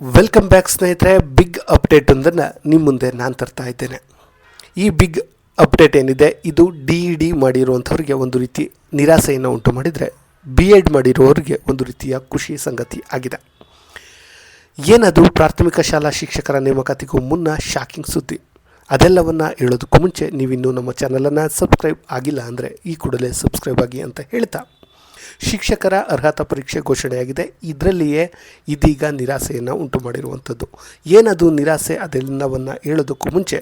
Welcome back ಸ್ನೇಹಿತರೆ. Big update ಒಂದನ್ನು ನಿಮ್ಮ ಮುಂದೆ ನಾನು ತರ್ತಾ ಇದ್ದೇನೆ. ಈ ಬಿಗ್ ಅಪ್ಡೇಟ್ ಏನಿದೆ? ಇದು ಡಿ ಇ ಡಿ ಮಾಡಿರುವಂಥವ್ರಿಗೆ ಒಂದು ರೀತಿ ನಿರಾಸೆಯನ್ನು ಉಂಟು ಮಾಡಿದರೆ ಬಿ ಎಡ್ ಮಾಡಿರುವವರಿಗೆ ಒಂದು ರೀತಿಯ ಖುಷಿ ಸಂಗತಿ ಆಗಿದೆ. ಏನಾದರೂ ಪ್ರಾಥಮಿಕ ಶಾಲಾ ಶಿಕ್ಷಕರ ನೇಮಕಾತಿಗೂ ಮುನ್ನ ಶಾಕಿಂಗ್ ಸುದ್ದಿ. ಅದೆಲ್ಲವನ್ನು ಹೇಳೋದಕ್ಕೂ ಮುಂಚೆ ನೀವಿನ್ನೂ ನಮ್ಮ ಚಾನಲನ್ನು ಸಬ್ಸ್ಕ್ರೈಬ್ ಆಗಿಲ್ಲ ಅಂದರೆ ಈ ಕೂಡಲೇ ಸಬ್ಸ್ಕ್ರೈಬ್ ಆಗಿ ಅಂತ ಹೇಳ್ತಾ ಶಿಕ್ಷಕರ ಅರ್ಹತಾ ಪರೀಕ್ಷೆ ಘೋಷಣೆಯಾಗಿದೆ. ಇದರಲ್ಲಿಯೇ ಇದೀಗ ನಿರಾಸೆಯನ್ನು ಉಂಟು ಮಾಡಿರುವಂಥದ್ದು. ಏನದು ನಿರಾಸೆ? ಅದೆಲ್ಲವನ್ನು ಹೇಳೋದಕ್ಕೂ ಮುಂಚೆ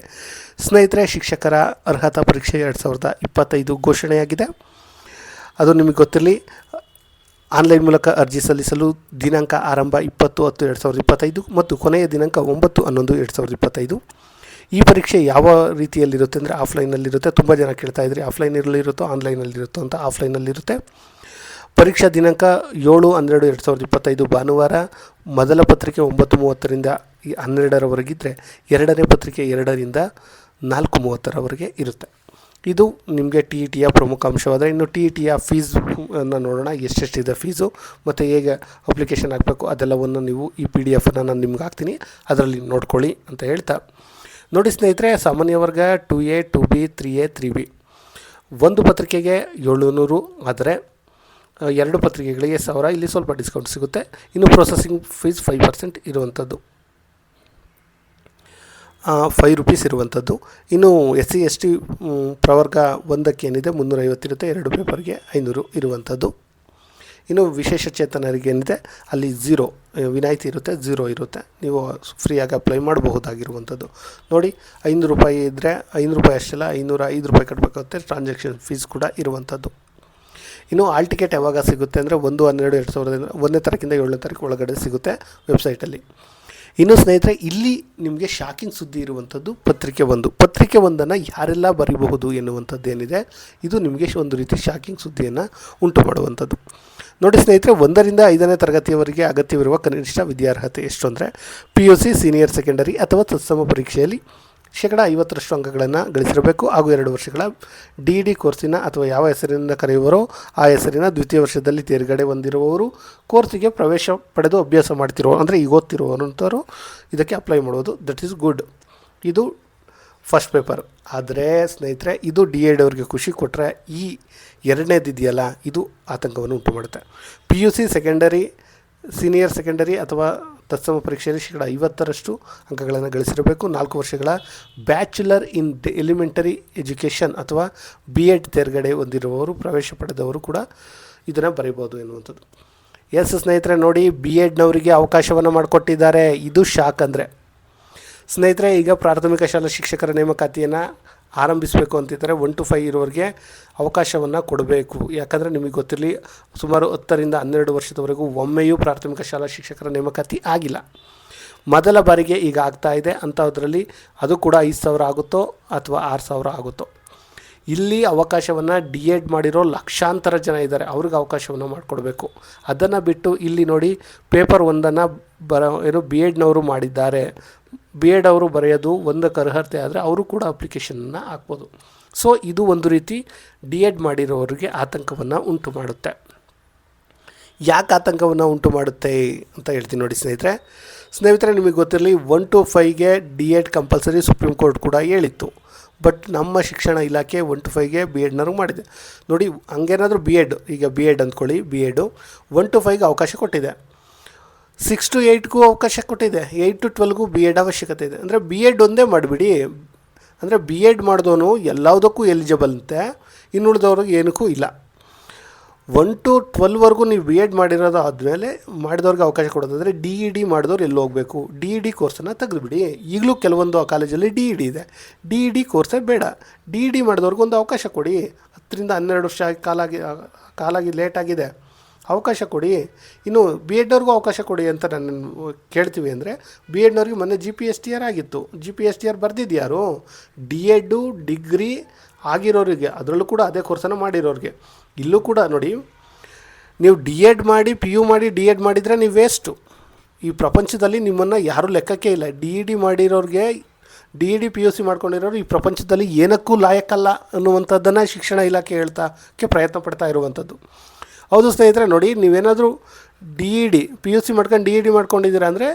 ಸ್ನೇಹಿತರೆ, ಶಿಕ್ಷಕರ ಅರ್ಹತಾ ಪರೀಕ್ಷೆ ಎರಡು ಸಾವಿರದ ಇಪ್ಪತ್ತೈದು ಘೋಷಣೆಯಾಗಿದೆ. ಅದು ನಿಮಗೆ ಗೊತ್ತಿರಲಿ, ಆನ್ಲೈನ್ ಮೂಲಕ ಅರ್ಜಿ ಸಲ್ಲಿಸಲು ದಿನಾಂಕ ಆರಂಭ ಇಪ್ಪತ್ತು ಹತ್ತು ಎರಡು ಸಾವಿರದ ಇಪ್ಪತ್ತೈದು ಮತ್ತು ಕೊನೆಯ ದಿನಾಂಕ ಒಂಬತ್ತು ಹನ್ನೊಂದು ಎರಡು ಸಾವಿರದ ಇಪ್ಪತ್ತೈದು. ಈ ಪರೀಕ್ಷೆ ಯಾವ ರೀತಿಯಲ್ಲಿರುತ್ತೆ ಅಂದರೆ ಆಫ್ಲೈನಲ್ಲಿರುತ್ತೆ. ತುಂಬ ಜನ ಕೇಳ್ತಾ ಇದ್ರಿ ಆಫ್ಲೈನಲ್ಲಿರುತ್ತೋ, ಆನ್ಲೈನಲ್ಲಿರುತ್ತೋ ಅಂತ ಆಫ್ಲೈನಲ್ಲಿರುತ್ತೆ. ಪರೀಕ್ಷಾ ದಿನಾಂಕ ಏಳು ಹನ್ನೆರಡು ಎರಡು ಸಾವಿರದ ಇಪ್ಪತ್ತೈದು ಭಾನುವಾರ, ಮೊದಲ ಪತ್ರಿಕೆ ಒಂಬತ್ತು ಮೂವತ್ತರಿಂದ ಹನ್ನೆರಡರವರೆಗಿದ್ದರೆ ಎರಡನೇ ಪತ್ರಿಕೆ ಎರಡರಿಂದ ನಾಲ್ಕು ಮೂವತ್ತರವರೆಗೆ ಇರುತ್ತೆ. ಇದು ನಿಮಗೆ ಟಿ ಇ ಟಿಯ ಪ್ರಮುಖ ಅಂಶವಾದರೆ, ಇನ್ನು ಟಿ ಇ ಟಿಯ ಫೀಸ್ ಅನ್ನು ನೋಡೋಣ ಎಷ್ಟೆಷ್ಟಿದೆ ಫೀಸು ಮತ್ತು ಹೇಗೆ ಅಪ್ಲಿಕೇಶನ್ ಹಾಕಬೇಕು ಅದೆಲ್ಲವನ್ನು ನೀವು ಈ ಪಿ ಡಿ ಎಫನ್ನು ನಾನು ನಿಮ್ಗೆ ಹಾಕ್ತೀನಿ, ಅದರಲ್ಲಿ ನೋಡ್ಕೊಳ್ಳಿ ಅಂತ ಹೇಳ್ತಾ. ನೋಡಿ ಸ್ನೇಹಿತರೆ, ಸಾಮಾನ್ಯ ವರ್ಗ two A two B, three A, three B. ಒಂದು ಪತ್ರಿಕೆಗೆ ಏಳುನೂರು, ಆದರೆ ಎರಡು ಪತ್ರಿಕೆಗಳಿಗೆ ಸಾವಿರ, ಇಲ್ಲಿ ಸ್ವಲ್ಪ ಡಿಸ್ಕೌಂಟ್ ಸಿಗುತ್ತೆ. ಇನ್ನು ಪ್ರೊಸೆಸಿಂಗ್ ಫೀಸ್ ಫೈವ್ ಪರ್ಸೆಂಟ್ ಇರುವಂಥದ್ದು ಫೈವ್ ರುಪೀಸ್ ಇರುವಂಥದ್ದು ಇನ್ನು ಎಸ್ ಸಿ ಎಸ್ ಟಿ ಪ್ರವರ್ಗ ಒಂದಕ್ಕೆ ಏನಿದೆ? ಮುನ್ನೂರೈವತ್ತಿರುತ್ತೆ ಎರಡು ಪೇಪರ್ಗೆ ಐನೂರು ಇರುವಂಥದ್ದು ಇನ್ನು ವಿಶೇಷ ಚೇತನರಿಗೆ ಏನಿದೆ? ಅಲ್ಲಿ ಝೀರೋ ವಿನಾಯಿತಿ ಇರುತ್ತೆ ಝೀರೋ ಇರುತ್ತೆ. ನೀವು ಫ್ರೀಯಾಗಿ ಅಪ್ಲೈ ಮಾಡಬಹುದಾಗಿರುವಂಥದ್ದು ನೋಡಿ, ಐನೂರು ರೂಪಾಯಿ ಇದ್ದರೆ ಐನೂರು ರೂಪಾಯಿ ಅಷ್ಟೆಲ್ಲ ಐನೂರ ಐದು ರೂಪಾಯಿ ಕಟ್ಟಬೇಕಾಗುತ್ತೆ ಟ್ರಾನ್ಸಾಕ್ಷನ್ ಫೀಸ್ ಕೂಡ ಇರುವಂಥದ್ದು ಇನ್ನು ಆಲ್ ಟಿಕೆಟ್ ಯಾವಾಗ ಸಿಗುತ್ತೆ ಅಂದರೆ ಒಂದು, ಹನ್ನೆರಡು, ಎರಡು ಸಾವಿರದ ಒಂದನೇ ತಾರೀಕಿಂದ ಏಳನೇ ತಾರೀಕು ಒಳಗಡೆ ಸಿಗುತ್ತೆ ವೆಬ್ಸೈಟಲ್ಲಿ. ಇನ್ನು ಸ್ನೇಹಿತರೆ, ಇಲ್ಲಿ ನಿಮಗೆ ಶಾಕಿಂಗ್ ಸುದ್ದಿ ಇರುವಂಥದ್ದು ಪತ್ರಿಕೆ ಒಂದು. ಪತ್ರಿಕೆ ಒಂದನ್ನು ಯಾರೆಲ್ಲ ಬರೀಬಹುದು ಎನ್ನುವಂಥದ್ದು ಏನಿದೆ, ಇದು ನಿಮಗೆ ಒಂದು ರೀತಿ ಶಾಕಿಂಗ್ ಸುದ್ದಿಯನ್ನು ಉಂಟು ಮಾಡುವಂಥದ್ದು. ನೋಡಿ ಸ್ನೇಹಿತರೆ, ಒಂದರಿಂದ ಐದನೇ ತರಗತಿಯವರೆಗೆ ಅಗತ್ಯವಿರುವ ಕನಿಷ್ಠ ವಿದ್ಯಾರ್ಹತೆ ಎಷ್ಟು ಅಂದರೆ P U C senior secondary ಅಥವಾ ತತ್ಸಮ ಪರೀಕ್ಷೆಯಲ್ಲಿ ಶೇಕಡ ಐವತ್ತರಷ್ಟು ಅಂಕಗಳನ್ನು ಗಳಿಸಿರಬೇಕು. ಹಾಗೂ ಎರಡು ವರ್ಷಗಳ ಡಿ ಡಿ ಕೋರ್ಸಿನ ಅಥವಾ ಯಾವ ಹೆಸರಿನಿಂದ ಕರೆಯುವರೋ ಆ ಹೆಸರಿನ ದ್ವಿತೀಯ ವರ್ಷದಲ್ಲಿ ತೇರ್ಗಡೆ ಹೊಂದಿರುವವರು ಕೋರ್ಸಿಗೆ ಪ್ರವೇಶ ಪಡೆದು ಅಭ್ಯಾಸ ಮಾಡ್ತಿರೋ ಅಂದರೆ ಈಗ ಓದ್ತಿರುವಂಥವ್ರು ಇದಕ್ಕೆ ಅಪ್ಲೈ ಮಾಡೋದು ದಟ್ ಈಸ್ ಗುಡ್ ಇದು ಫಸ್ಟ್ ಪೇಪರ್ ಆದರೆ ಸ್ನೇಹಿತರೆ, ಇದು ಡಿ ಎಡ್ ಅವ್ರಿಗೆ ಖುಷಿ ಕೊಟ್ಟರೆ ಈ ಎರಡನೇದು ಇದೆಯಲ್ಲ, ಇದು ಆತಂಕವನ್ನು ಉಂಟು ಮಾಡುತ್ತೆ P U C secondary senior secondary ಅಥವಾ ತತ್ಸಮ ಪರೀಕ್ಷೆಯಲ್ಲಿ ಶೇಕಡ ಐವತ್ತರಷ್ಟು ಅಂಕಗಳನ್ನು ಗಳಿಸಿರಬೇಕು. ನಾಲ್ಕು ವರ್ಷಗಳ ಬ್ಯಾಚುಲರ್ ಇನ್ ಎಲಿಮೆಂಟರಿ ಎಜುಕೇಷನ್ ಅಥವಾ ಬಿ ಎಡ್ ತೇರ್ಗಡೆ ಹೊಂದಿರುವವರು, ಪ್ರವೇಶ ಪಡೆದವರು ಕೂಡ ಇದನ್ನು ಬರೀಬೋದು ಎನ್ನುವಂಥದ್ದು. ಎಸ್ ಸ್ನೇಹಿತರೆ, ನೋಡಿ ಬಿ ಎಡ್ನವರಿಗೆ ಅವಕಾಶವನ್ನು ಮಾಡಿಕೊಟ್ಟಿದ್ದಾರೆ. ಇದು ಶಾಕ್ ಅಂದರೆ. ಸ್ನೇಹಿತರೆ, ಈಗ ಪ್ರಾಥಮಿಕ ಶಾಲಾ ಶಿಕ್ಷಕರ ನೇಮಕಾತಿಯನ್ನು ಆರಂಭಿಸಬೇಕು ಅಂತಿದ್ದರೆ. ಒನ್ ಟು ಫೈವ್ ಇರೋರಿಗೆ ಅವಕಾಶವನ್ನು ಕೊಡಬೇಕು. ಯಾಕಂದರೆ ನಿಮಗೆ ಗೊತ್ತಿರಲಿ, ಸುಮಾರು ಹತ್ತರಿಂದ ಹನ್ನೆರಡು ವರ್ಷದವರೆಗೂ ಒಮ್ಮೆಯೂ ಪ್ರಾಥಮಿಕ ಶಾಲಾ ಶಿಕ್ಷಕರ ನೇಮಕಾತಿ ಆಗಿಲ್ಲ. ಮೊದಲ ಬಾರಿಗೆ ಈಗ ಆಗ್ತಾ ಇದೆ. ಅಂಥದ್ರಲ್ಲಿ ಅದು ಕೂಡ ಐದು ಸಾವಿರ ಆಗುತ್ತೋ ಅಥವಾ ಆರು ಸಾವಿರ ಆಗುತ್ತೋ? ಇಲ್ಲಿ ಅವಕಾಶವನ್ನು ಡಿ ಎಡ್ ಮಾಡಿರೋ ಲಕ್ಷಾಂತರ ಜನ ಇದ್ದಾರೆ. ಅವ್ರಿಗೆ ಅವಕಾಶವನ್ನು ಮಾಡಿಕೊಡ್ಬೇಕು. ಅದನ್ನು ಬಿಟ್ಟು ಇಲ್ಲಿ ನೋಡಿ, ಪೇಪರ್ ಒಂದನ್ನು ಬರ, ಏನು ಬಿ ಎಡ್ನವರು ಮಾಡಿದ್ದಾರೆ. ಬಿ ಎಡ್ ಅವರು ಬರೆಯೋದು ಒಂದಕ್ಕೆ ಅರ್ಹತೆ ಆದರೆ ಅವರು ಕೂಡ ಅಪ್ಲಿಕೇಶನನ್ನು ಹಾಕ್ಬೋದು. ಸೊ ಇದು ಒಂದು ರೀತಿ ಡಿ ಎಡ್ ಮಾಡಿರೋರಿಗೆ ಆತಂಕವನ್ನು ಉಂಟು ಮಾಡುತ್ತೆ. ಯಾಕೆ ಆತಂಕವನ್ನು ಉಂಟು ಮಾಡುತ್ತೆ ಅಂತ ಹೇಳ್ತೀನಿ ನೋಡಿ ಸ್ನೇಹಿತರೆ. ಸ್ನೇಹಿತರೆ, ನಿಮಗೆ ಗೊತ್ತಿರಲಿ one to ಫೈವ್ಗೆ D Ed compulsory supreme court ಕೂಡ ಹೇಳಿತ್ತು. ಬಟ್ ನಮ್ಮ ಶಿಕ್ಷಣ ಇಲಾಖೆ ಒನ್ ಟು ಫೈವ್ಗೆ ಬಿ ಎಡ್ನವ್ರಿಗೆ ಮಾಡಿದೆ. ನೋಡಿ, ಹಂಗೇನಾದರೂ ಬಿ ಎಡ್ ಈಗ ಬಿ ಎಡ್ ಅಂದ್ಕೊಳ್ಳಿ ಬಿ ಎಡು ಒನ್ ಟು ಫೈವ್ಗೆ ಅವಕಾಶ ಕೊಟ್ಟಿದೆ. ಸಿಕ್ಸ್ ಟು ಏಯ್ಟ್ಗೂ ಅವಕಾಶ ಕೊಟ್ಟಿದೆ. ಏಯ್ಟ್ ಟು ಟ್ವೆಲ್ಗೂ ಬಿ ಎಡ್ ಅವಶ್ಯಕತೆ ಇದೆ. ಅಂದರೆ ಬಿ ಎಡ್ ಒಂದೇ ಮಾಡಿಬಿಡಿ. ಅಂದರೆ ಬಿ ಎಡ್ ಮಾಡಿದವನು ಎಲ್ಲದಕ್ಕೂ ಎಲಿಜಿಬಲ್ ಅಂತೆ. ಇನ್ನುಳಿದವ್ರಿಗೆ ಏನಕ್ಕೂ ಇಲ್ಲ. ಒನ್ ಟು ಟ್ವೆಲ್ವರೆಗೂ ನೀವು ಬಿ ಎಡ್ ಮಾಡಿರೋದು ಆದಮೇಲೆ ಮಾಡಿದವ್ರಿಗೆ ಅವಕಾಶ ಕೊಡೋದಾದರೆ ಡಿ ಇ ಡಿ ಮಾಡಿದವ್ರು ಎಲ್ಲಿ ಹೋಗಬೇಕು? ಡಿ ಇ ಡಿ ಕೋರ್ಸನ್ನು ತೆಗೆದುಬಿಡಿ. ಈಗಲೂ ಕೆಲವೊಂದು ಆ ಕಾಲೇಜಲ್ಲಿ ಡಿ ಇ ಡಿ ಇದೆ. ಡಿ ಇ ಡಿ ಕೋರ್ಸೇ ಬೇಡ. ಡಿ ಇ ಡಿ ಮಾಡಿದವ್ರಿಗೊಂದು ಅವಕಾಶ ಕೊಡಿ. ಹತ್ತರಿಂದ ಹನ್ನೆರಡು ವರ್ಷ ಕಾಲಾಗಿ ಕಾಲಾಗಿ ಲೇಟಾಗಿದೆ ಅವಕಾಶ ಕೊಡಿ. ಇನ್ನು ಬಿ ಎಡ್ನವ್ರಿಗೂ ಅವಕಾಶ ಕೊಡಿ ಅಂತ ನಾನು ಕೇಳ್ತೀವಿ ಅಂದರೆ ಬಿ ಎಡ್ನವ್ರಿಗೆ ಮೊನ್ನೆ G P S T R ಆಗಿತ್ತು. G P S T R ಬರ್ದಿದ್ಯಾರು? D Ed degree ಆಗಿರೋರಿಗೆ, ಅದರಲ್ಲೂ ಕೂಡ ಅದೇ ಕೋರ್ಸನ್ನು ಮಾಡಿರೋರಿಗೆ. ಇಲ್ಲೂ ಕೂಡ ನೋಡಿ, ನೀವು ಡಿ ಎಡ್ ಮಾಡಿ ಪಿ ಯು ಮಾಡಿ ಡಿ ಎಡ್ ಮಾಡಿದರೆ ನೀವು ವೇಸ್ಟು ಈ ಪ್ರಪಂಚದಲ್ಲಿ ನಿಮ್ಮನ್ನು ಯಾರೂ ಲೆಕ್ಕಕ್ಕೆ ಇಲ್ಲ. D E D ಮಾಡಿರೋರಿಗೆ D E D P U C ಮಾಡ್ಕೊಂಡಿರೋರು ಈ ಪ್ರಪಂಚದಲ್ಲಿ ಏನಕ್ಕೂ ಲಾಯಕ್ಕಲ್ಲ ಅನ್ನುವಂಥದ್ದನ್ನು ಶಿಕ್ಷಣ ಇಲಾಖೆ ಹೇಳ್ತಾಕ್ಕೆ ಪ್ರಯತ್ನ ಪಡ್ತಾ ಇರುವಂಥದ್ದು. ಹೌದು ಸ್ನೇಹಿತರೆ, ನೋಡಿ ನೀವೇನಾದರೂ D E D P U C ಮಾಡ್ಕೊಂಡು ಡಿ ಇ ಡಿ ಮಾಡ್ಕೊಂಡಿದ್ದೀರಾ ಅಂದರೆ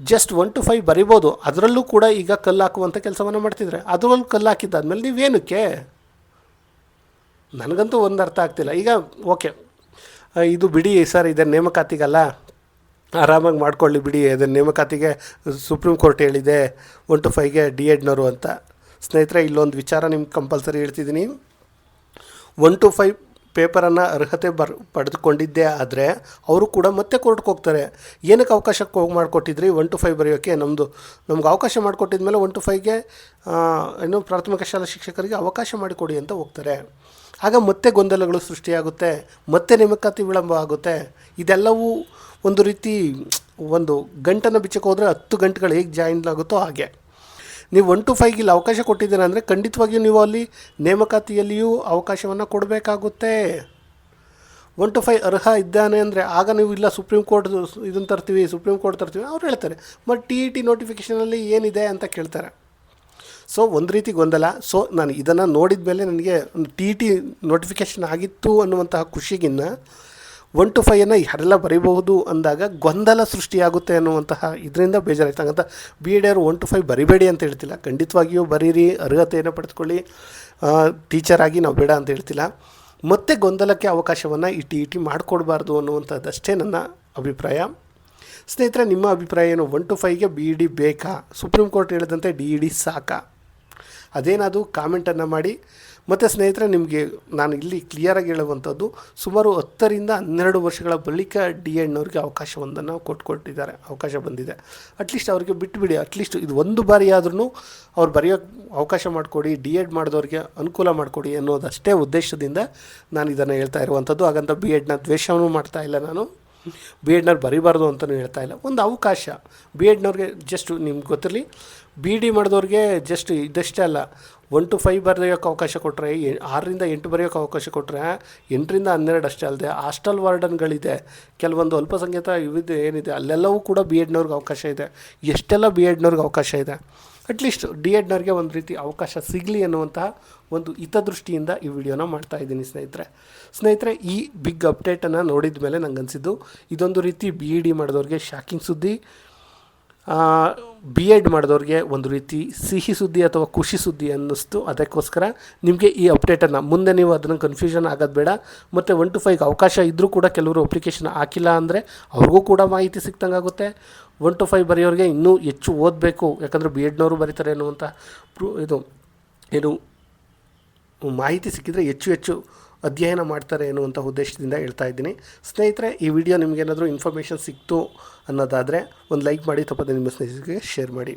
ಜಸ್ಟ್ ಒನ್ ಟು ಫೈವ್ ಬರಿಬೋದು. ಅದರಲ್ಲೂ ಕೂಡ ಈಗ ಕಲ್ಲು ಹಾಕುವಂಥ ಕೆಲಸವನ್ನು ಮಾಡ್ತಿದ್ರೆ. ಅದರಲ್ಲೂ ಕಲ್ಲು ಹಾಕಿದ್ದಾದ್ಮೇಲೆ ನೀವೇನಕ್ಕೆ? ನನಗಂತೂ ಒಂದು ಅರ್ಥ ಆಗ್ತಿಲ್ಲ. ಈಗ ಓಕೆ ಇದು ಬಿಡಿ ಸರ್ ಇದನ್ನು ನೇಮಕಾತಿಗಲ್ಲ. ಆರಾಮಾಗಿ ಮಾಡ್ಕೊಳ್ಳಿ ಬಿಡಿ ಅದನ್ನು ನೇಮಕಾತಿಗೆ ಸುಪ್ರೀಂ ಕೋರ್ಟ್ ಹೇಳಿದೆ ಒನ್ ಟು ಫೈವ್ಗೆ ಡಿ ಎಡ್ನವರು ಅಂತ. ಸ್ನೇಹಿತರೆ, ಇಲ್ಲೊಂದು ವಿಚಾರ ನಿಮ್ಗೆ ಕಂಪಲ್ಸರಿ ಹೇಳ್ತಿದ್ದೀನಿ. ಒನ್ ಟು ಫೈವ್ ಪೇಪರನ್ನು ಅರ್ಹತೆ ಬರ್, ಪಡೆದುಕೊಂಡಿದ್ದೆ ಆದರೆ ಅವರು ಕೂಡ ಮತ್ತೆ ಕೋರ್ಟ್ಗೆ ಹೋಗ್ತಾರೆ. ಏನಕ್ಕೆ ಅವಕಾಶಕ್ಕೆ ಹೋಗಿ, ಮಾಡಿಕೊಟ್ಟಿದ್ರಿ? ಒನ್ ಟು ಫೈವ್ ಬರೆಯೋಕ್ಕೆ ನಮ್ಮದು ನಮ್ಗೆ ಅವಕಾಶ ಮಾಡಿಕೊಟ್ಟಿದ್ಮೇಲೆ ಒನ್ ಟು ಫೈವ್ಗೆ ಏನು ಪ್ರಾಥಮಿಕ ಶಾಲಾ ಶಿಕ್ಷಕರಿಗೆ ಅವಕಾಶ ಮಾಡಿಕೊಡಿ ಅಂತ ಹೋಗ್ತಾರೆ. ಆಗ ಮತ್ತೆ ಗೊಂದಲಗಳು ಸೃಷ್ಟಿಯಾಗುತ್ತೆ, ಮತ್ತೆ ನೇಮಕಾತಿ ವಿಳಂಬ ಆಗುತ್ತೆ. ಇದೆಲ್ಲವೂ ಒಂದು ರೀತಿ ಒಂದು ಗಂಟನ್ನು ಬಿಚ್ಚಕ್ಕೆ ಹೋದರೆ ಹತ್ತು ಗಂಟೆಗಳು ಹೇಗೆ ಜಾಯಿನ್ ಆಗುತ್ತೋ ಹಾಗೆ. ನೀವು ಒನ್ ಟು ಫೈವ್ಗೆ ಇಲ್ಲಿ ಅವಕಾಶ ಕೊಟ್ಟಿದ್ದೀರ ಅಂದರೆ ಖಂಡಿತವಾಗಿಯೂ ನೀವು ಅಲ್ಲಿ ನೇಮಕಾತಿಯಲ್ಲಿಯೂ ಅವಕಾಶವನ್ನು ಕೊಡಬೇಕಾಗುತ್ತೆ. ಒನ್ ಟು ಫೈವ್ ಅರ್ಹ ಇದ್ದಾನೆ ಅಂದರೆ ಆಗ ನೀವು ಇಲ್ಲ ಸುಪ್ರೀಂ ಕೋರ್ಟ್ ಇದನ್ನು ತರ್ತೀವಿ, ಸುಪ್ರೀಂ ಕೋರ್ಟ್ ತರ್ತೀವಿ ಅವ್ರು ಹೇಳ್ತಾರೆ. ಮತ್ತು ಟಿ ಇ ಟಿ ನೋಟಿಫಿಕೇಷನಲ್ಲಿ ಏನಿದೆ ಅಂತ ಕೇಳ್ತಾರೆ. ಸೊ ಒಂದು ರೀತಿ ಗೊಂದಲ. ಸೊ ನಾನು ಇದನ್ನು ನೋಡಿದ ಮೇಲೆ ನನಗೆ ಒಂದು ಇ ಟಿ ನೋಟಿಫಿಕೇಷನ್ ಆಗಿತ್ತು ಅನ್ನುವಂತಹ ಖುಷಿಗಿನ್ನ ಒನ್ ಟು ಫೈಯನ್ನು ಯಾರೆಲ್ಲ ಬರಿಬಹುದು ಅಂದಾಗ ಗೊಂದಲ ಸೃಷ್ಟಿಯಾಗುತ್ತೆ ಅನ್ನುವಂತಹ ಇದರಿಂದ ಬೇಜಾರಾಯ್ತು ಹಂಗಂತ ಬಿ ಎಡ್ ಅವರು ಒನ್ ಟು ಫೈವ್ ಬರಿಬೇಡಿ ಅಂತ ಹೇಳ್ತಿಲ್ಲ. ಖಂಡಿತವಾಗಿಯೂ ಬರೀರಿ, ಅರ್ಹತೆಯನ್ನು ಪಡೆದುಕೊಳ್ಳಿ. ಟೀಚರ್ ಆಗಿ ನಾವು ಬೇಡ ಅಂತ ಹೇಳ್ತಿಲ್ಲ. ಮತ್ತೆ ಗೊಂದಲಕ್ಕೆ ಅವಕಾಶವನ್ನು ಈ ಟಿ ಮಾಡಿಕೊಡ್ಬಾರ್ದು ಅನ್ನುವಂಥದ್ದಷ್ಟೇ ನನ್ನ ಅಭಿಪ್ರಾಯ. ಸ್ನೇಹಿತರೆ, ನಿಮ್ಮ ಅಭಿಪ್ರಾಯ ಏನು? ಒನ್ ಟು ಫೈವ್ಗೆ ಬಿ ಇ ಡಿ ಬೇಕಾ? ಸುಪ್ರೀಂ ಕೋರ್ಟ್ ಹೇಳಿದಂತೆ ಡಿ ಇ ಡಿ ಸಾಕಾ? ಅದೇನದು ಕಾಮೆಂಟನ್ನು ಮಾಡಿ. ಮತ್ತು ಸ್ನೇಹಿತರೆ, ನಿಮಗೆ ನಾನು ಇಲ್ಲಿ ಕ್ಲಿಯರಾಗಿ ಹೇಳುವಂಥದ್ದು, ಸುಮಾರು ಹತ್ತರಿಂದ ಹನ್ನೆರಡು ವರ್ಷಗಳ ಬಳಿಕ ಡಿ ಎಡ್ನವ್ರಿಗೆ ಅವಕಾಶವೊಂದನ್ನು ಕೊಟ್ಕೊಟ್ಟಿದ್ದಾರೆ, ಅವಕಾಶ ಬಂದಿದೆ. ಅಟ್ಲೀಸ್ಟ್ ಅವರಿಗೆ ಬಿಟ್ಟುಬಿಡಿ ಅಟ್ಲೀಸ್ಟ್ ಇದು ಒಂದು ಬಾರಿ ಆದ್ರೂ ಅವ್ರು ಬರೆಯೋಕ್ಕೆ ಅವಕಾಶ ಮಾಡಿಕೊಡಿ ಡಿ ಎಡ್ ಮಾಡಿದವ್ರಿಗೆ ಅನುಕೂಲ ಮಾಡಿಕೊಡಿ ಅನ್ನೋದಷ್ಟೇ ಉದ್ದೇಶದಿಂದ ನಾನು ಇದನ್ನು ಹೇಳ್ತಾ ಇರುವಂಥದ್ದು. ಹಾಗಂತ ಬಿ ಎಡ್ನ ದ್ವೇಷವೂ ಮಾಡ್ತಾ ಇಲ್ಲ ನಾನು. ಬಿ ಎಡ್ನವ್ರು ಬರೀಬಾರ್ದು ಅಂತಲೂ ಹೇಳ್ತಾ ಇಲ್ಲ. ಒಂದು ಅವಕಾಶ. ಬಿ ಎಡ್ನವ್ರಿಗೆ ಜಸ್ಟ್ ನಿಮ್ಗೆ ಗೊತ್ತಿರಲಿ, ಬಿ ಡಿ ಮಾಡಿದವ್ರಿಗೆ ಜಸ್ಟ್ ಇದಷ್ಟೇ ಅಲ್ಲ ಒನ್ ಟು ಫೈವ್ ಬರೆಯೋಕ್ಕೆ ಅವಕಾಶ ಕೊಟ್ಟರೆ ಆರರಿಂದ ಎಂಟು ಬರೆಯೋಕ್ಕೆ ಅವಕಾಶ ಕೊಟ್ಟರೆ ಎಂಟರಿಂದ ಹನ್ನೆರಡು ಅಷ್ಟೇ ಅಲ್ಲದೆ ಹಾಸ್ಟೆಲ್ ವಾರ್ಡನ್ಗಳಿದೆ. ಕೆಲವೊಂದು ಅಲ್ಪಸಂಖ್ಯಾತ ವಿವಿಧ ಏನಿದೆ, ಅಲ್ಲೆಲ್ಲವೂ ಕೂಡ ಬಿ ಎಡ್ನವ್ರಿಗೆ ಅವಕಾಶ ಇದೆ. ಎಷ್ಟೆಲ್ಲ ಬಿ ಎಡ್ನವ್ರಿಗೆ ಅವಕಾಶ ಇದೆ. ಅಟ್ಲೀಸ್ಟ್ ಡಿ ಎಡ್ನವ್ರಿಗೆ ಒಂದು ರೀತಿ ಅವಕಾಶ ಸಿಗಲಿ ಅನ್ನುವಂತಹ ಒಂದು ಹಿತದೃಷ್ಟಿಯಿಂದ ಈ ವಿಡಿಯೋನ ಮಾಡ್ತಾ ಇದ್ದೀನಿ ಸ್ನೇಹಿತರೆ. ಸ್ನೇಹಿತರೆ, ಈ ಬಿಗ್ ಅಪ್ಡೇಟನ್ನು ನೋಡಿದ ಮೇಲೆ ನಂಗೆ ಅನಿಸಿದ್ದು ಇದೊಂದು ರೀತಿ ಬಿ ಇ ಡಿ ಮಾಡಿದವ್ರಿಗೆ ಶಾಕಿಂಗ್ ಸುದ್ದಿ ಬಿ ಎಡ್ ಮಾಡಿದವ್ರಿಗೆ ಒಂದು ರೀತಿ ಸಿಹಿ ಸುದ್ದಿ ಅಥವಾ ಖುಷಿ ಸುದ್ದಿ ಅನ್ನಿಸ್ತು. ಅದಕ್ಕೋಸ್ಕರ ನಿಮಗೆ ಈ ಅಪ್ಡೇಟನ್ನು ಮುಂದೆ ನೀವು ಅದನ್ನು ಕನ್ಫ್ಯೂಷನ್ ಆಗೋದು ಬೇಡ. ಮತ್ತು ಒನ್ ಟು ಫೈವ್ಗೆ ಅವಕಾಶ ಇದ್ದರೂ ಕೂಡ ಕೆಲವರು ಅಪ್ಲಿಕೇಶನ್ ಹಾಕಿಲ್ಲ ಅಂದರೆ ಅವ್ರಿಗೂ ಕೂಡ ಮಾಹಿತಿ ಸಿಕ್ತಂಗೆ ಆಗುತ್ತೆ ಒನ್ ಟು ಫೈವ್ ಬರೆಯೋರಿಗೆ ಇನ್ನೂ ಹೆಚ್ಚು ಓದಬೇಕು. ಯಾಕಂದರೆ ಬಿ ಎಡ್ನವರು ಬರೀತಾರೆ ಅನ್ನುವಂಥ ಪ್ರೂ ಇದು, ಏನು ಮಾಹಿತಿ ಸಿಕ್ಕಿದರೆ ಹೆಚ್ಚು ಹೆಚ್ಚು ಅಧ್ಯಯನ ಮಾಡ್ತಾರೆ ಎನ್ನುವಂಥ ಉದ್ದೇಶದಿಂದ ಹೇಳ್ತಾ ಇದ್ದೀನಿ. ಸ್ನೇಹಿತರೆ, ಈ ವಿಡಿಯೋ ನಿಮಗೇನಾದರೂ ಇನ್ಫಾರ್ಮೇಷನ್ ಸಿಕ್ತು ಅನ್ನೋದಾದರೆ ಒಂದು ಲೈಕ್ ಮಾಡಿ, ತಪ್ಪದೆ ನಿಮ್ಮ ಸ್ನೇಹಿತರಿಗೆ ಶೇರ್ ಮಾಡಿ.